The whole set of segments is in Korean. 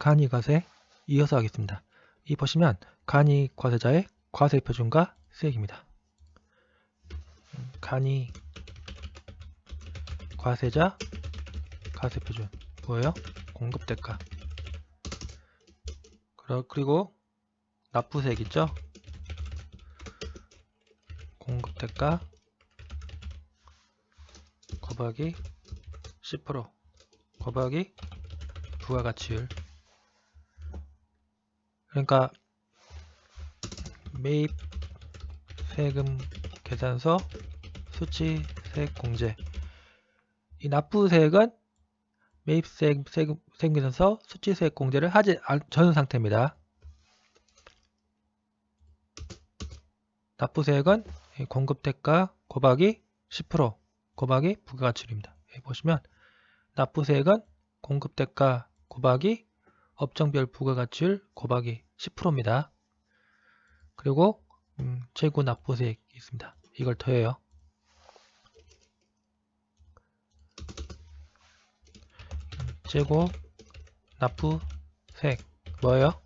간이 과세 이어서 하겠습니다. 이 보시면 간이 과세자의 과세 표준과 수액입니다. 음, 간이 과세자 과세 표준 뭐예요? 공급 대가 그리고 납부세액 있죠? 공급 대가 곱하기 10% 곱하기 부가가치율 그러니까 매입 세금 계산서 수치 세액 공제 이 납부세액은 매입 세금, 세금, 계산서 수치 세액 공제를 하지 않은 상태입니다. 납부세액은 이 공급대가 곱하기 10% 곱하기 부가가치율입니다. 여기 보시면 납부세액은 공급대가 곱하기 업종별 부가가치율 곱하기 10%입니다. 그리고 음, 재고 납부세액이 있습니다. 이걸 더해요. 재고 납부세액 뭐예요?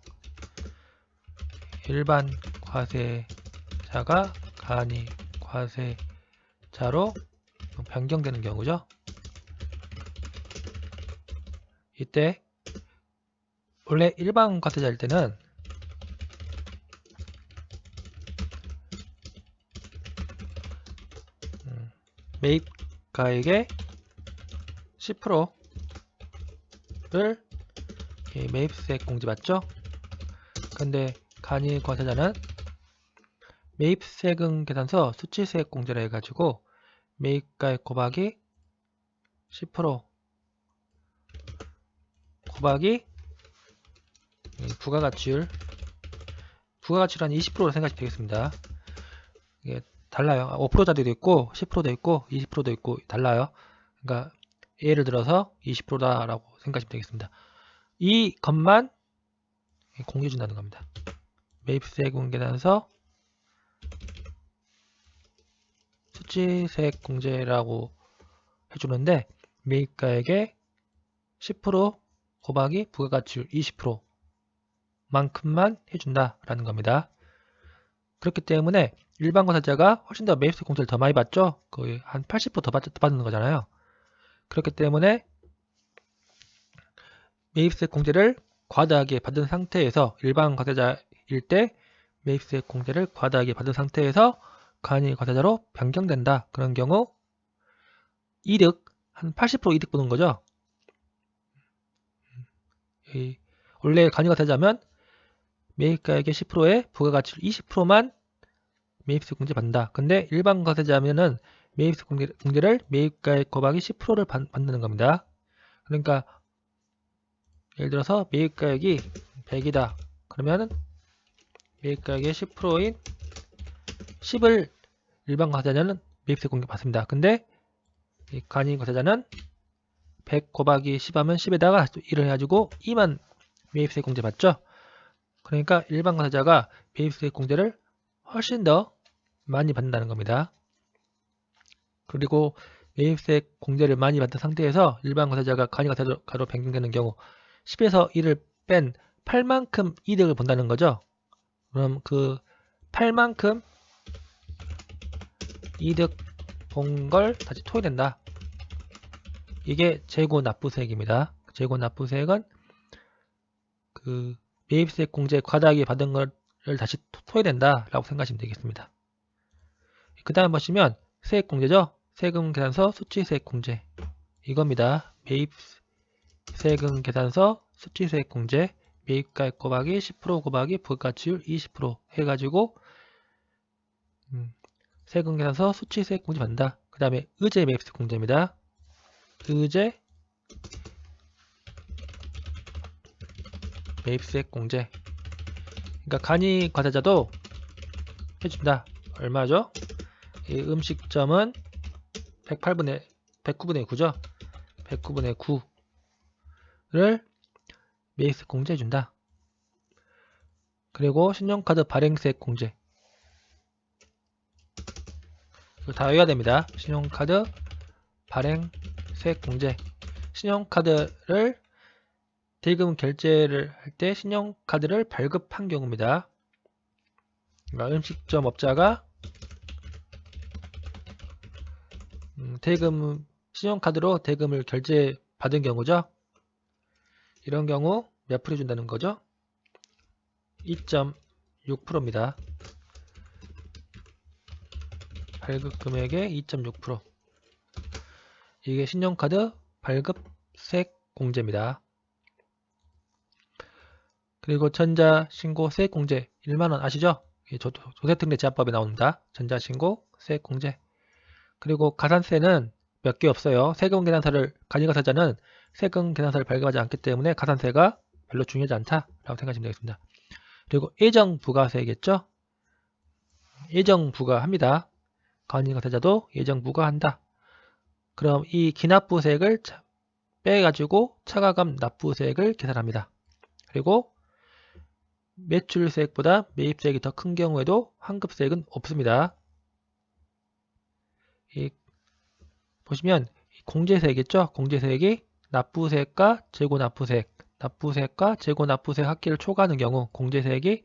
일반 과세자가 간이 과세자로 변경되는 경우죠. 이때 원래 일반 과세자일 때는 음, 매입가액의 10%를 매입세액 공제 받죠. 근데 간이 과세자는 매입세금 계산서 수치세액 공제를 해가지고 매입가액 곱하기 10% 곱하기 이 부가가치율 부가가치율 한 20%로 생각하시면 되겠습니다. 이게 달라요. 5%짜리도 있고 10%도 있고 20%도 있고 달라요. 그러니까 예를 들어서 20%다라고 생각하시면 되겠습니다. 이 것만 공개 준다는 겁니다. 매입세금 계산서 수치세액 공제라고 해주는데 매입가액의 10% 곱하기 부가가치율 20% 만큼만 해준다라는 겁니다. 그렇기 때문에 일반 과세자가 훨씬 더 매입세 공제를 더 많이 받죠. 거의 한 80%더 받는 거잖아요. 그렇기 때문에 매입세 공제를 과다하게 받은 상태에서 일반 과세자일 때 매입세 공제를 과다하게 받은 상태에서 간이 과세자로 변경된다. 그런 경우 이득 한 80% 이득 보는 거죠. 이 원래 간이 과세자면 매입가액의 10%에 부가가치를 20%만 매입세 공제 받는다. 근데 일반 과세자면은 매입세 공제, 공제를 매입가액 곱하기 10%를 받는 겁니다. 그러니까 예를 들어서 매입가액이 100이다. 그러면은 매입가액의 10%인 10을 일반 과세자는 매입세 공제 받습니다. 근데 이 간이 과세자는 100 곱하기 10 하면 10에다가 1을 해가지고 2만 매입세 공제 받죠. 그러니까 일반 과세자가 매입세 공제를 훨씬 더 많이 받는다는 겁니다. 그리고 매입세 공제를 많이 받은 상태에서 일반 과세자가 간이 과세자로 변경되는 경우 10에서 1을 뺀 8만큼 이득을 본다는 거죠. 그럼 그 8만큼 이득 본 걸 다시 토해낸다. 이게 재고 납부세액입니다. 재고 납부세액은 그 매입세 공제 과다하게 받은 걸 다시 토해낸다 라고 생각하시면 되겠습니다. 그 다음 보시면 세액 공제죠. 세금 계산서 수치세액 공제 이겁니다. 매입 세금 계산서 수치세액 공제 매입가액 곱하기 10% 곱하기 부가가치율 20% 해가지고 음, 세금 계산서 수치세액 공제 받는다. 그 다음에 의제 매입세 공제입니다. 의제 매입세액 공제 그러니까 간이 과세자도 해준다. 얼마죠? 이 음식점은 108분의 109분의 9죠. 109분의 9를 매입세 공제해 준다. 그리고 신용카드 발행세액 공제. 다 외워야 됩니다. 신용카드 발행세액 공제. 신용카드를 대금 결제를 할 때 신용카드를 발급한 경우입니다. 그러니까 음식점 업자가 음, 대금 신용카드로 대금을 결제 받은 경우죠. 이런 경우 몇 프로 준다는 거죠? 2.6%입니다. 발급 금액의 2.6% 이게 신용카드 발급세액 공제입니다. 그리고 전자신고 세액공제 1만원 아시죠? 조- 조세특례 제한법에 나옵니다. 전자신고 세액공제 그리고 가산세는 몇 개 없어요. 세금 계산서를 간이가 사자는 세금 계산서를 발급하지 않기 때문에 가산세가 별로 중요하지 않다라고 생각하시면 되겠습니다. 그리고 예정 부가세겠죠? 예정 부과합니다. 간이가 사자도 예정 부과한다. 그럼 이 기납부세액을 차- 빼가지고 차가감 납부세액을 계산합니다. 그리고 매출세액보다 매입세액이 더 큰 경우에도 환급세액은 없습니다. 이 보시면 이 공제세액 있죠? 공제세액이 납부세액과 재고납부세액, 납부세액과 재고납부세액 합계를 초과하는 경우 공제세액이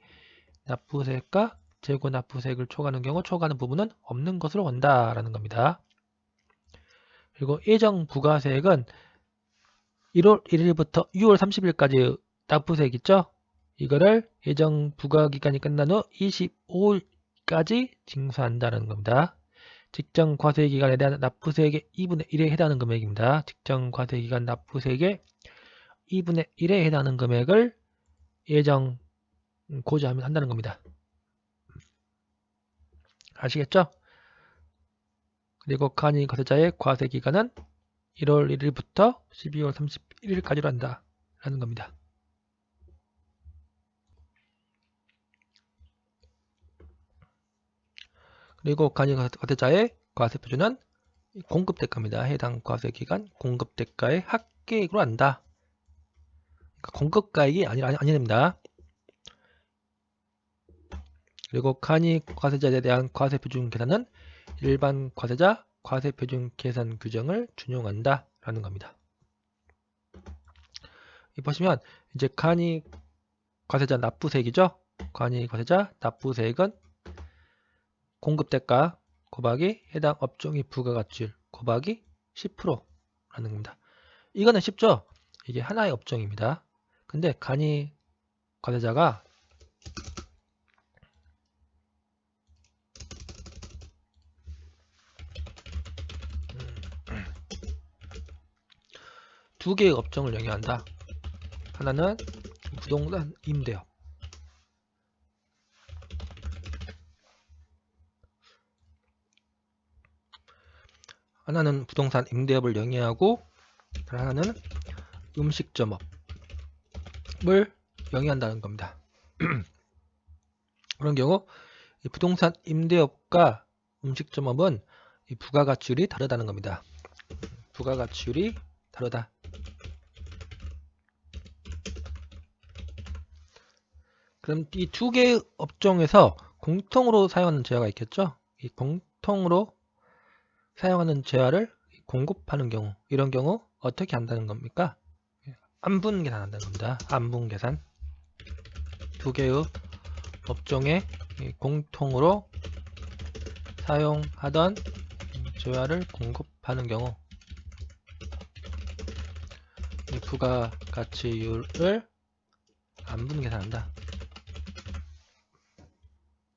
납부세액과 재고납부세액을 초과하는 경우 초과하는 부분은 없는 것으로 본다라는 겁니다. 그리고 예정 부가세액은 1월 1일부터 6월 30일까지 납부세액 있죠? 이거를 예정 부과 기간이 끝난 후 25일까지 징수한다는 겁니다. 직전 과세 기간에 대한 납부세액의 2분의 1에 해당하는 금액입니다. 직전 과세 기간 납부세액의 2분의 1에 해당하는 금액을 예정 고지하면 한다는 겁니다. 아시겠죠? 그리고 간이 과세자의 과세 기간은 1월 1일부터 12월 31일까지로 한다. 라는 겁니다. 그리고 간이 과세자의 과세 표준은 공급 대가입니다. 해당 과세 기간 공급 대가의 합계액으로 한다. 그러니까 공급가액이 아니 아니 아니 됩니다. 그리고 간이 과세자에 대한 과세 표준 계산은 일반 과세자 과세 표준 계산 규정을 준용한다 라는 겁니다. 이 보시면 이제 간이 과세자 납부세액이죠. 간이 과세자 납부세액은 공급 대가 곱하기 해당 업종의 부가가치율 곱하기 10%라는 겁니다. 이거는 쉽죠? 이게 하나의 업종입니다. 근데 간이 과세자가 두 개의 업종을 영위한다. 하나는 부동산 임대업. 하나는 부동산 임대업을 영위하고 하나는 음식점업을 영위한다는 겁니다. 그런 경우 이 부동산 임대업과 음식점업은 이 부가가치율이 다르다는 겁니다. 부가가치율이 다르다. 그럼 이 두 개의 업종에서 공통으로 사용하는 재화가 있겠죠? 이 공통으로 사용하는 재화를 공급하는 경우 이런 경우 어떻게 한다는 겁니까? 안분 계산한다는 겁니다. 안분 계산 두 개의 업종에 이 공통으로 사용하던 재화를 공급하는 경우 이 부가가치율을 안분 계산한다.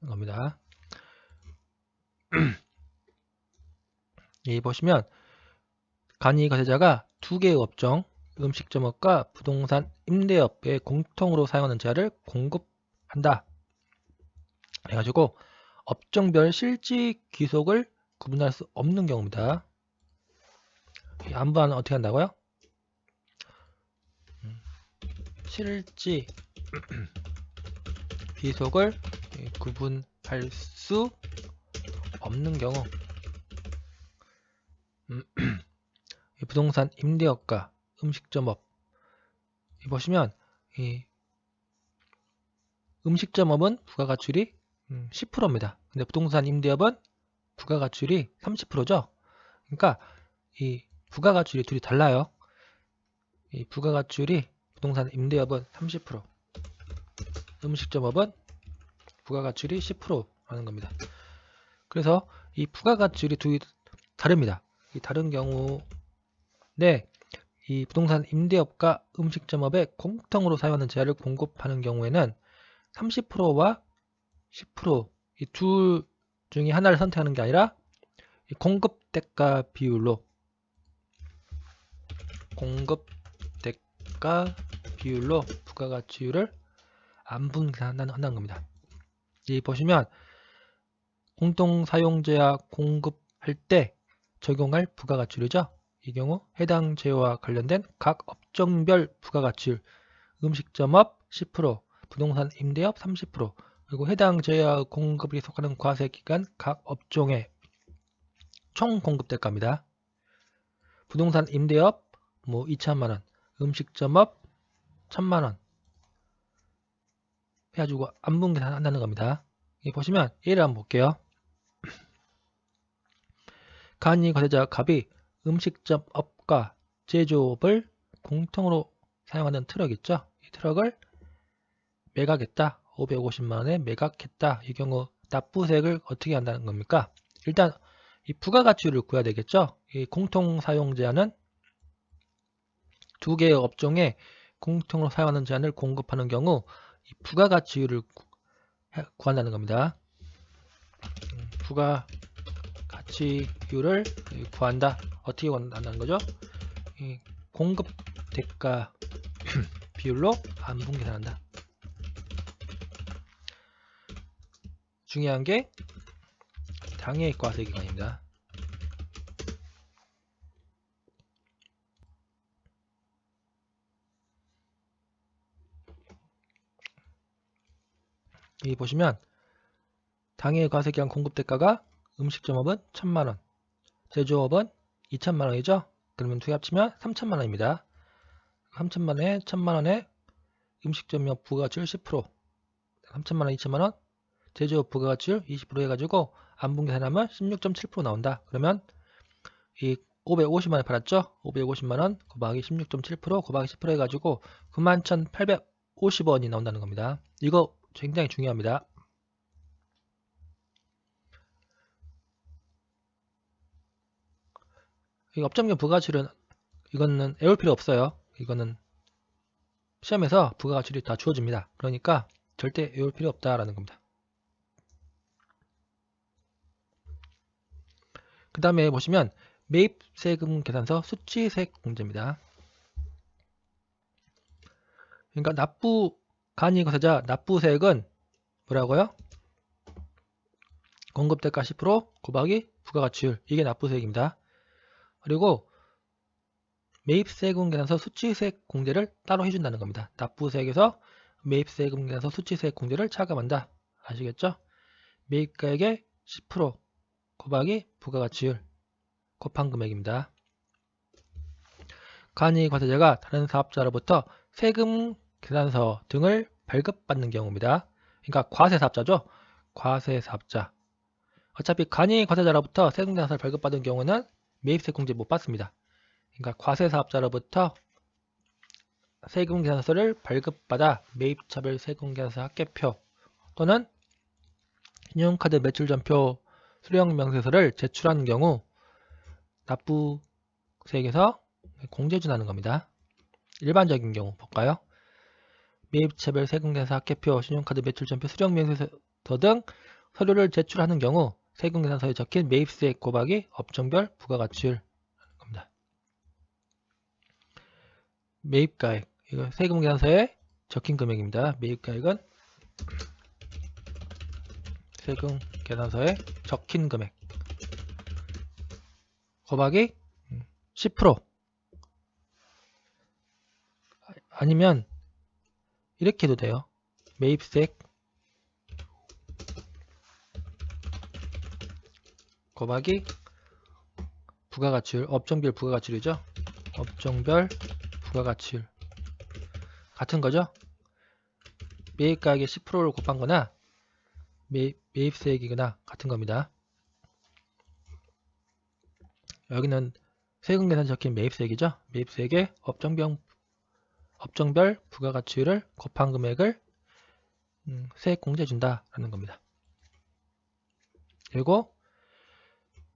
겁니다. 이 보시면 간이 과세자가 두 개의 업종 음식점업과 부동산 임대업에 공통으로 사용하는 재화를 공급한다. 해가지고 업종별 실지 귀속을 구분할 수 없는 경우입니다. 이 안부는 어떻게 한다고요? 음, 실지 귀속을 구분할 수 없는 경우 부동산 임대업과 음식점업 이 보시면 이 음식점업은 부가가치율이 10%입니다. 근데 부동산 임대업은 부가가치율이 30%죠. 그러니까 이 부가가치율이 둘이 달라요. 이 부가가치율이 부동산 임대업은 30%, 음식점업은 부가가치율이 10% 하는 겁니다. 그래서 이 부가가치율이 두 다릅니다. 이 다른 경우 네, 이 부동산 임대업과 음식점업에 공통으로 사용하는 제한을 공급하는 경우에는 30%와 10%이 둘 중에 하나를 선택하는 게 아니라 이 공급 대가 비율로 공급 대가 비율로 부가가치율을 안 분산한다는 겁니다. 이 보시면 공동 사용제와 공급할 때 적용할 부가가치율이죠. 이 경우 해당 제어와 관련된 각 업종별 부가가치율 음식점업 10%, 부동산 임대업 30%, 그리고 해당 제어와 공급이 속하는 과세 기간 각 업종의 총 공급 대가입니다. 부동산 임대업 뭐 2천만 원, 음식점업 1천만 원 해가지고 안분 계산한다는 겁니다. 보시면 예를 한번 볼게요. 간이 과세자 갑이 음식점 업과 제조업을 공통으로 사용하는 트럭 있죠? 이 트럭을 매각했다. 550만 원에 매각했다. 이 경우 납부세액을 어떻게 한다는 겁니까? 일단 이 부가가치율을 구해야 되겠죠? 이 공통 사용 제한은 두 개의 업종에 공통으로 사용하는 제한을 공급하는 경우 이 부가가치율을 구한다는 겁니다. 음, 부가 가치율을 구한다. 어떻게 구한다는 거죠? 이 공급 대가 비율로 안분 계산한다. 중요한 게 당해 과세 기간입니다. 여기 보시면 당해 과세 기간 공급 대가가 음식점업은 1000만원, 제조업은 2천만원이죠. 그러면 두 개 합치면 3천만원입니다. 3천만원에 1000만원에 음식점업 부가가치율 10%, 3천만원, 2천만원, 제조업 부가가치율 20% 해가지고 안분 계산하면 16.7% 나온다. 그러면 이 550만원 팔았죠? 550만원 곱하기 16.7% 곱하기 10% 해가지고 91,850원이 나온다는 겁니다. 이거 굉장히 중요합니다. 업종별 부가가치율은 이거는 외울 필요 없어요. 이거는 시험에서 부가가치율이 다 주어집니다. 그러니까 절대 외울 필요 없다라는 겁니다. 그 다음에 보시면 매입 세금 계산서 수치세액 공제입니다. 그러니까 납부 간이 거세자 납부세액은 뭐라고요? 공급대가 10% 곱하기 부가가치율 이게 납부세액입니다. 그리고 매입세금 계산서 수치세액 공제를 따로 해준다는 겁니다. 납부세액에서 매입세금 계산서 수치세액 공제를 차감한다. 아시겠죠? 매입가액의 10% 곱하기 부가가치율 곱한 금액입니다. 간이 과세자가 다른 사업자로부터 세금 계산서 등을 발급받는 경우입니다. 그러니까 과세사업자죠. 과세사업자. 어차피 간이 과세자로부터 세금 계산서를 발급받은 경우는 매입세 공제 못 받습니다. 그러니까 과세사업자로부터 세금 계산서를 발급받아 매입차별 세금 계산서 합계표 또는 신용카드 매출전표 수령 명세서를 제출한 경우 납부세액에서 공제 준하는 겁니다. 일반적인 경우 볼까요? 매입차별 세금계산서 합계표, 신용카드 매출전표, 수령 명세서 등 서류를 제출하는 경우 세금계산서에 적힌 매입세액 곱하기 업종별 부가가치율 겁니다. 매입가액 이거 세금계산서에 적힌 금액입니다. 매입가액은 세금 계산서에 적힌 금액 곱하기 10% 아니면 이렇게 해도 돼요. 매입세액 곱하기 부가가치율 업종별 부가가치율이죠. 업종별 부가가치율 같은 거죠. 매입가액의 10%를 곱한 거나 매, 매입 세액이거나 같은 겁니다. 여기는 세금 계산 적힌 매입세액이죠. 매입세액의 업종별 업종별 부가가치율을 곱한 금액을 음, 세액공제 준다라는 겁니다. 그리고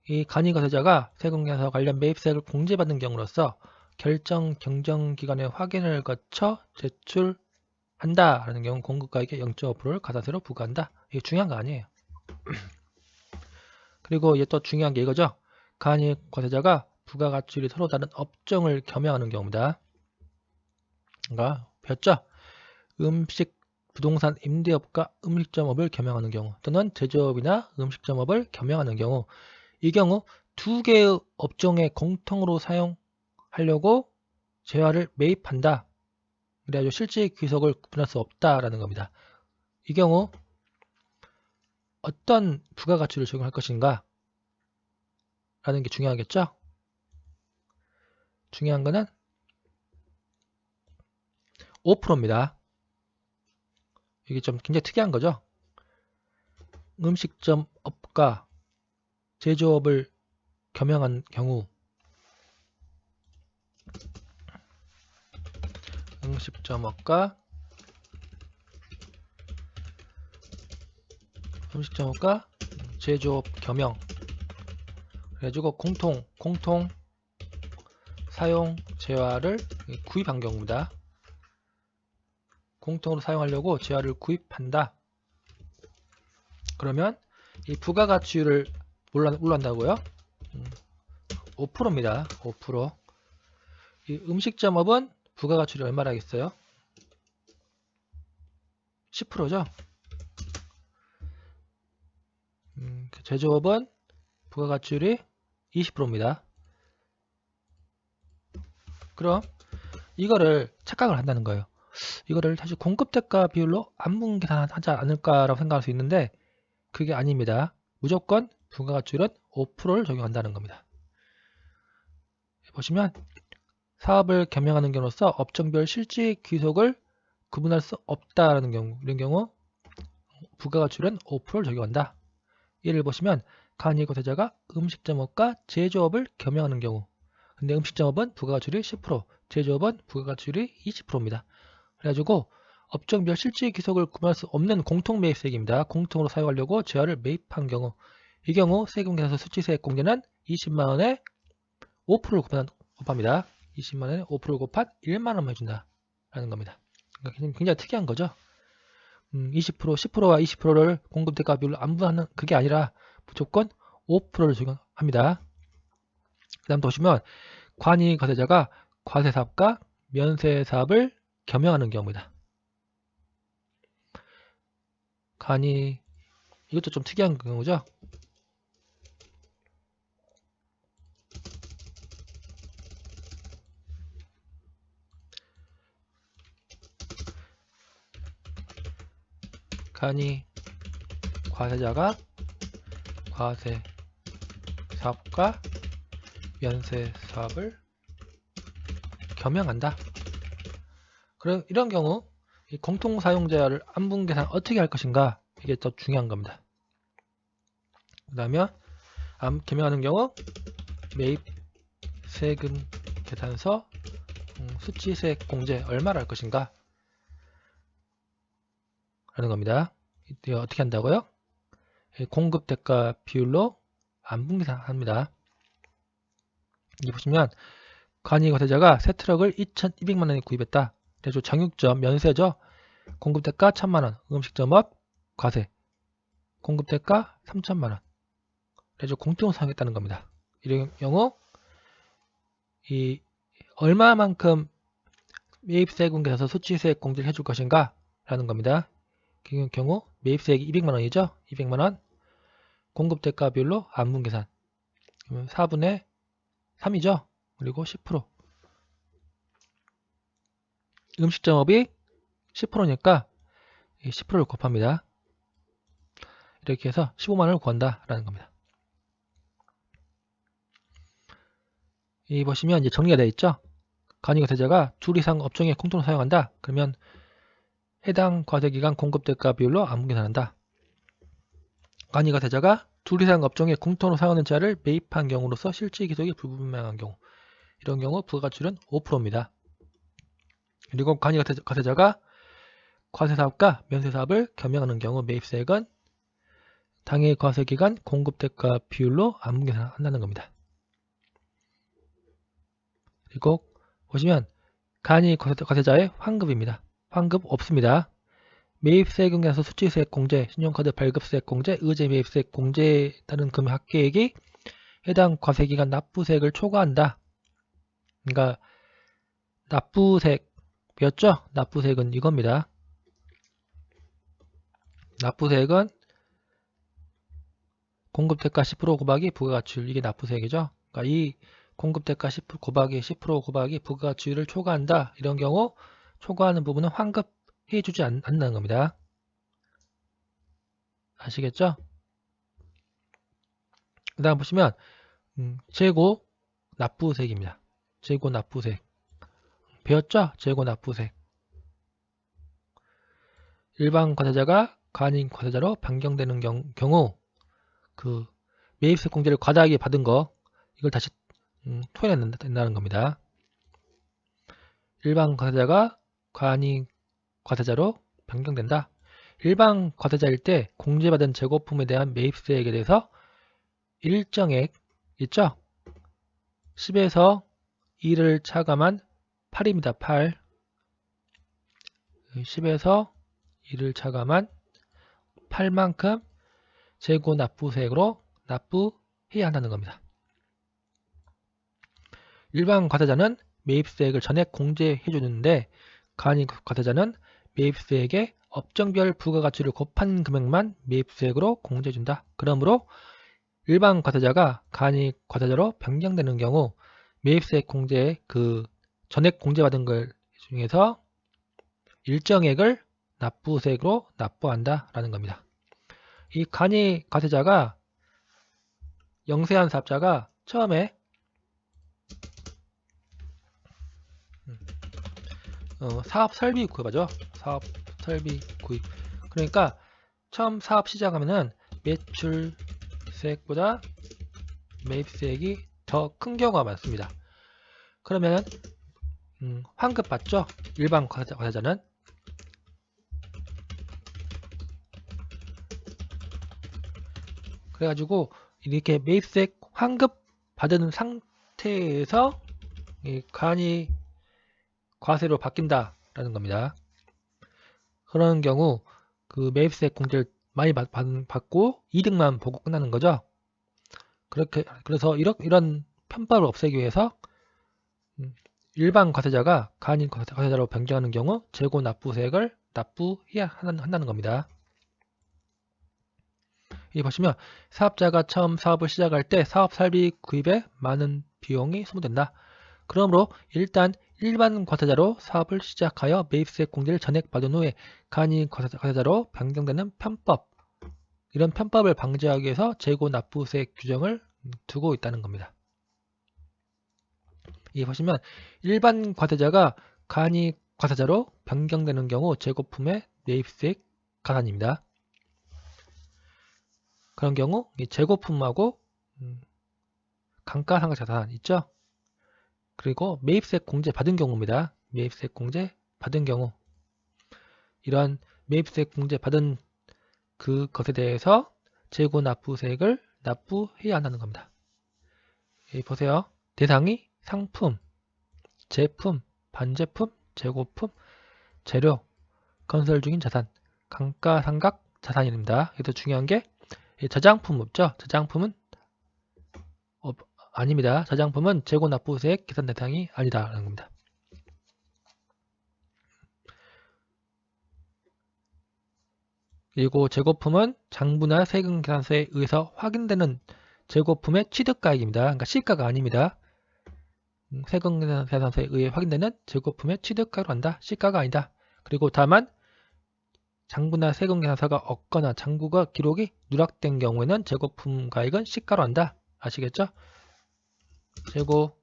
이 간이거세자가 세금공제사 관련 매입세액을 공제받는 경우로서 결정 경정기관의 확인을 거쳐 제출한다라는 경우 공급가액의 0.5%를 가산세로 부과한다. 이게 중요한 거 아니에요. 그리고 이제 또 중요한 게 이거죠. 간이익 과세자가 부가가치율이 서로 다른 업종을 겸용하는 경우입니다. 그러니까 배웠죠? 음식, 부동산, 임대업과 음식점업을 겸용하는 경우 또는 제조업이나 음식점업을 겸용하는 경우 이 경우 두 개의 업종에 공통으로 사용하려고 재화를 매입한다. 그래가지고 실제 귀속을 구분할 수 없다라는 겁니다. 이 경우 어떤 부가가치를 적용할 것인가 라는 게 중요하겠죠? 중요한 거는 5%입니다. 이게 좀 굉장히 특이한 거죠? 음식점 업과 제조업을 겸용한 경우 음식점업과 음식점업과 제조업 겸용 그래가지고 공통 공통 사용 재화를 구입한 경우입니다. 공통으로 사용하려고 재화를 구입한다. 그러면 이 부가가치율을 올란다고요? 5%입니다. 5%. 이 음식점업은 부가가치율이 얼마라겠어요? 10%죠? 음, 그 제조업은 부가가치율이 20%입니다. 그럼 이거를 착각을 한다는 거예요. 이거를 사실 공급대가 비율로 안분 계산하지 않을까라고 생각할 수 있는데 그게 아닙니다. 무조건 부가가치율은 5%를 적용한다는 겁니다. 보시면 사업을 겸용하는 경우로서 업종별 실질 귀속을 구분할 수 없다라는 경우 이런 경우 부가가치율은 5%를 적용한다. 예를 보시면 간이고세자가 음식점업과 제조업을 겸용하는 경우 근데 음식점업은 부가가치율이 10% 제조업은 부가가치율이 20%입니다. 그래가지고 업종별 실질 귀속을 구분할 수 없는 공통 매입세액입니다. 공통으로 사용하려고 재화를 매입한 경우 이 경우 세금 계산서 수치세액 공제는 20만원에 5%를 곱한, 곱합니다. 20만원에 5%를 곱한 1만원만 해준다. 라는 겁니다. 그러니까 굉장히 특이한 거죠. 음, 20%, 10%와 20%를 공급 대가 비율로 안분하는 그게 아니라 무조건 5%를 적용합니다. 그 다음 보시면 관이 과세자가 과세사업과 면세사업을 겸용하는 경우입니다. 간이 이것도 좀 특이한 경우죠. 간이 과세자가 과세 사업과 면세 사업을 겸용한다. 그럼 이런 경우 공통 사용자를 안분 계산 어떻게 할 것인가 이게 더 중요한 겁니다. 그 다음에 겸용하는 경우 매입 세금 계산서 음, 수치세액 공제 얼마를 할 것인가 라는 겁니다. 이때 어떻게 한다고요? 공급 대가 비율로 안분 계산합니다. 여기 보시면 관이 거세자가 새 트럭을 2,200만 원에 구입했다. 그래서 정육점 면세죠. 공급 대가 1,000만 원, 음식점업 과세, 공급 대가 3,000만 원. 그래서 공통으로 사용했다는 겁니다. 이런 경우 이 얼마만큼 매입세금 계산서 수치세액 공제를 해줄 것인가 라는 겁니다. 그 경우 매입세액이 200만원이죠. 200만원 공급 대가 비율로 안분 계산 4분의 3이죠. 그리고 10% 음식점업이 10%니까 10%를 곱합니다. 이렇게 해서 15만원을 구한다 라는 겁니다. 이 보시면 이제 정리가 되어 있죠. 간이가 세자가 둘 이상 업종에 공통으로 사용한다. 그러면 해당 과세기간 공급 대가 비율로 안분 계산한다. 간이가 세자가 둘 이상 업종에 공통으로 사용하는 자를 매입한 경우로서 실질 기속이 불분명한 경우 이런 경우 부가가치율은 5%입니다. 그리고 간이 과세- 과세자가 과세사업과 면세사업을 겸용하는 경우 매입세액은 당해 과세기간 공급대가 비율로 안분계산한다는 겁니다. 그리고 보시면 간이 과세- 과세자의 환급입니다. 환급 없습니다. 매입세액에서 수취세액 공제, 신용카드 발급세액 공제, 의제 매입세액 공제에 따른 금액 합계액이 해당 과세기간 납부세액을 초과한다. 그러니까 납부세액이었죠? 납부세액은 이겁니다. 납부세액은 공급대가 10% 곱하기 부가가치율 이게 납부세액이죠. 그러니까 이 공급대가 10% 곱하기 10% 곱하기 부가가치율을 초과한다. 이런 경우 초과하는 부분은 환급해 주지 않, 않는다는 겁니다. 아시겠죠? 그 다음 보시면 음, 재고 납부세액입니다. 재고 납부세액 배웠죠? 재고 납부세액 일반 과세자가 간인 과세자로 변경되는 경, 경우 그 매입세 공제를 과다하게 받은 거 이걸 다시 음, 토해낸다는 겁니다. 일반 과세자가 간인 과세자로 변경된다. 일반 과세자일 때 공제받은 재고품에 대한 매입세액에 대해서 일정액 있죠? 10에서 2를 차감한 8입니다. 8. 10에서 2를 차감한 8만큼 재고 납부세액으로 납부해야 한다는 겁니다. 일반 과세자는 매입세액을 전액 공제해 주는데 간이 과세자는 매입세액의 업종별 부가가치를 곱한 금액만 매입세액으로 공제해 준다. 그러므로 일반 과세자가 간이 과세자로 변경되는 경우 매입세액 공제 그 전액 공제받은 걸 중에서 일정액을 납부세액으로 납부한다라는 겁니다. 이 간이 과세자가 영세한 사업자가 처음에 음, 어, 사업 설비 구입하죠. 사업 설비 구입. 그러니까 처음 사업 시작하면은 매출세액보다 매입세액이 더 큰 경우가 많습니다. 그러면 음, 환급 받죠. 일반 과세자, 과세자는 그래가지고 이렇게 매입세액 환급 받은 상태에서 이 간이 과세로 바뀐다라는 겁니다. 그런 경우 그 매입세액 공제를 많이 받, 받고 이득만 보고 끝나는 거죠. 그렇게 그래서 이런 이런 편법을 없애기 위해서 음, 일반 과세자가 간인 과세- 과세자로 변경하는 경우 재고 납부세액을 납부해야 한다는 겁니다. 이 보시면 사업자가 처음 사업을 시작할 때 사업 설비 구입에 많은 비용이 소모된다. 그러므로 일단 일반 과세자로 사업을 시작하여 매입세액 공제를 전액 받은 후에 간이 과세자- 과세자로 변경되는 편법 이런 편법을 방지하기 위해서 재고 납부세액 규정을 두고 있다는 겁니다. 이 보시면 일반 과세자가 간이 과세자로 변경되는 경우 재고품의 매입세액 가산입니다. 그런 경우 이 재고품하고 음, 감가상각자산 있죠? 그리고 매입세 공제 받은 경우입니다. 매입세 공제 받은 경우 이러한 매입세 공제 받은 그 것에 대해서 재고 납부세액을 납부해야 한다는 겁니다. 여기 보세요. 대상이 상품, 제품, 반제품, 재고품, 재료, 건설 중인 자산, 감가상각 자산입니다. 여기서 중요한 게 저장품 없죠? 저장품은 어, 아닙니다. 저장품은 재고 납부세액 계산 대상이 아니다라는 겁니다. 그리고 재고품은 장부나 세금 계산서에 의해서 확인되는 재고품의 취득가액입니다. 그러니까 시가가 아닙니다. 음, 세금 계산서에 의해 확인되는 재고품의 취득가로 한다. 시가가 아니다. 그리고 다만 장부나 세금 계산서가 없거나 장부가 기록이 누락된 경우에는 재고품 가액은 시가로 한다. 아시겠죠? 재고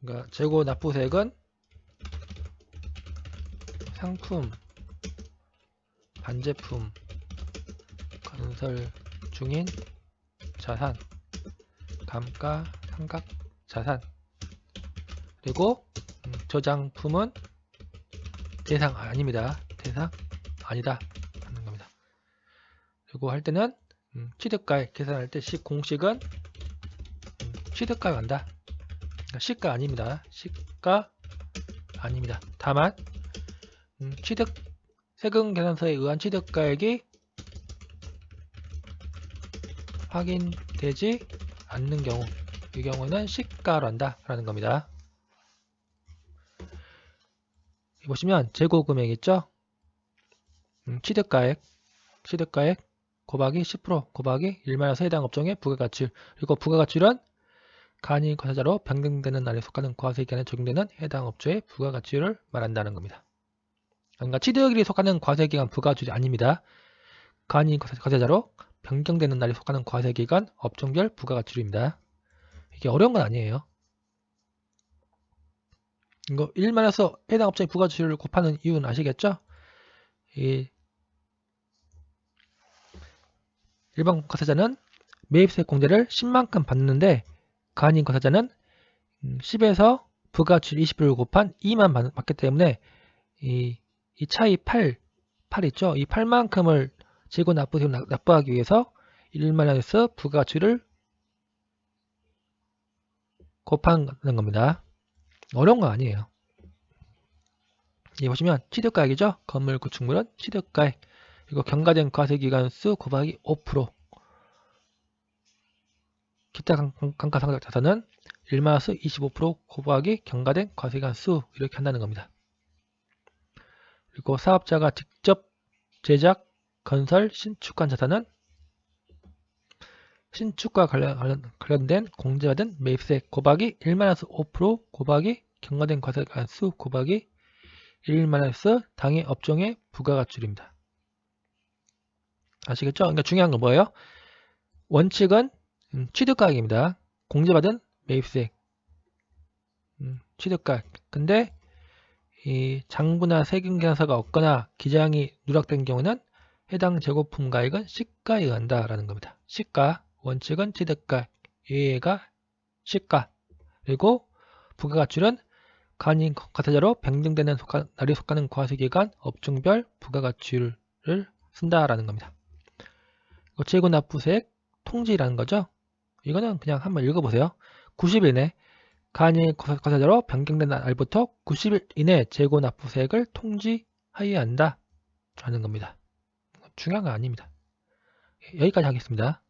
그러니까 재고 납부세액은 상품, 반제품, 건설 중인 자산 감가 상각 자산 그리고 음, 저장품은 대상 아닙니다. 대상 아니다 하는 겁니다. 그리고 할 때는 음, 취득가액 계산할 때 시, 공식은 음, 취득가액 한다. 그러니까 시가 아닙니다. 시가 아닙니다. 다만 음, 취득 세금 계산서에 의한 취득가액이 확인되지 않는 경우 이 경우는 시가로 한다 라는 겁니다. 보시면 재고 금액 있죠? 음, 취득가액, 취득가액 곱하기 10% 곱하기 1만에서 해당 업종의 부가가치 그리고 부가가치는 간이 과세자로 변경되는 날에 속하는 과세기간에 적용되는 해당 업체의 부가가치를 말한다는 겁니다. 그러니까 취득일이 속하는 과세기간 부가가치 아닙니다. 간이 과세- 과세자로 변경되는 날에 속하는 과세기간 업종별 부가가치입니다. 이게 어려운 건 아니에요. 이거 1만에서 해당 업체의 부가가치를 곱하는 이유는 아시겠죠? 이 일반 과세자는 매입세 공제를 10만큼 받는데 간인 과세자는 10에서 부가가치 20을 곱한 2만 받- 받기 때문에 이, 이 차이 8, 8 있죠? 이 8만큼을 재고 납부세금 납- 납부하기 위해서 1만원에서 부가가치를 곱하는 겁니다. 어려운 거 아니에요. 이 보시면 취득가액이죠. 건물 구축물은 취득가액 그리고 경과된 과세기간 수 곱하기 5% 기타 감가상각 자산은 1마스 25% 곱하기 경과된 과세기간 수 이렇게 한다는 겁니다. 그리고 사업자가 직접 제작, 건설, 신축한 자산은 신축과 관련, 관련된 공제받은 매입세 곱하기 1마이너스 5% 곱하기 경과된 과세기간 수 곱하기 1마이너스 당해 업종의 부가가치입니다. 아시겠죠? 그러니까 중요한 건 뭐예요? 원칙은 음, 취득가액입니다. 공제받은 매입세 음, 취득가액. 근데 이 장부나 세금 계산서가 없거나 기장이 누락된 경우는 해당 재고품 가액은 시가에 의한다라는 겁니다. 시가 원칙은 취득가 예외가 시가 그리고 부가가치는 간인 과세자로 변경되는 날이 속하는 과세기간 업종별 부가가치를 쓴다라는 겁니다. 재고 납부세액 통지라는 거죠. 이거는 그냥 한번 읽어보세요. 90일 내 간이 과세자로 변경된 날부터 90일 이내 재고 납부세액을 통지하여야 한다. 라는 겁니다. 중요한 건 아닙니다. 여기까지 하겠습니다.